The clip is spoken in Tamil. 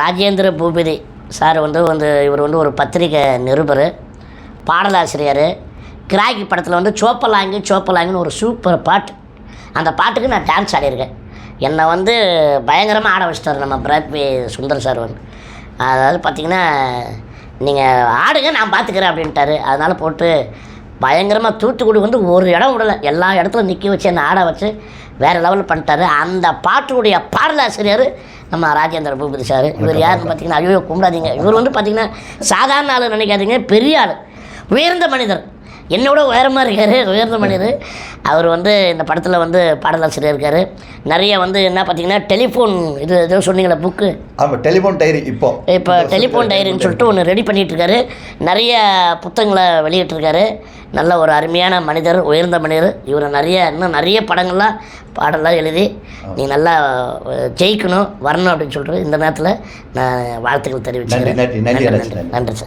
ராஜேந்திர பூபதி சார் வந்து வந்து இவர் வந்து ஒரு பத்திரிகை நிருபர் பாடலாசிரியர். கிராக்கி படத்தில் வந்து சோப்பலாங்கி சோப்பலாங்கின்னு ஒரு சூப்பர் பாட்டு. அந்த பாட்டுக்கு நான் டான்ஸ் ஆடியிருக்கேன். என்னை வந்து பயங்கரமாக ஆட வச்சிட்டார் நம்ம பிராத்வி சுந்தர் சார் வந்து. அதாவது பார்த்தீங்கன்னா நீங்கள் ஆடுங்க நான் பார்த்துக்கிறேன் அப்படின்ட்டாரு. அதனால் போட்டு பயங்கரமாக தூத்துக்குடி வந்து ஒரு இடம் விடலை. எல்லா இடத்துல நிற்க வச்சு என்னை ஆட வச்சு வேறு லெவலில் பண்ணிட்டாரு. அந்த பாட்டுடைய பாடலாசிரியர் நம்ம ராஜேந்திர பூபதி சார். இவர் யாருன்னு பார்த்தீங்கன்னா ஐயோ கும்பிடாதீங்க. இவர் வந்து பார்த்தீங்கன்னா சாதாரண ஆள் நினைக்காதீங்க. பெரிய ஆள். உயர்ந்த மனிதர். என்னோட உயரமாக இருக்கார் உயர்ந்த மனிதர். அவர் வந்து இந்த படத்தில் வந்து பாடலாசிரியர் இருக்கார். நிறைய வந்து என்ன பார்த்தீங்கன்னா டெலிஃபோன் இது ஏதோ சொன்னீங்களே புக்கு ஆமாம் டெலிஃபோன் டைரி இப்போ. இப்போ டெலிஃபோன் டைரின்னு சொல்லிட்டு ஒன்று ரெடி பண்ணிட்டு இருக்காரு. நிறைய புத்தகங்களை வெளியிட்டிருக்காரு. நல்ல ஒரு அருமையான மனிதர் உயர்ந்த மனிதர். இவரை நிறைய இன்னும் நிறைய படங்கள்லாம் பாடலாம் எழுதி நீ நல்லா ஜெயிக்கணும் வரணும் அப்படின்னு சொல்லிட்டு இந்த நேரத்தில் நான் வாழ்த்துக்கள் தெரிவிச்சுக்கிறேன். நன்றி. நன்றி சார்.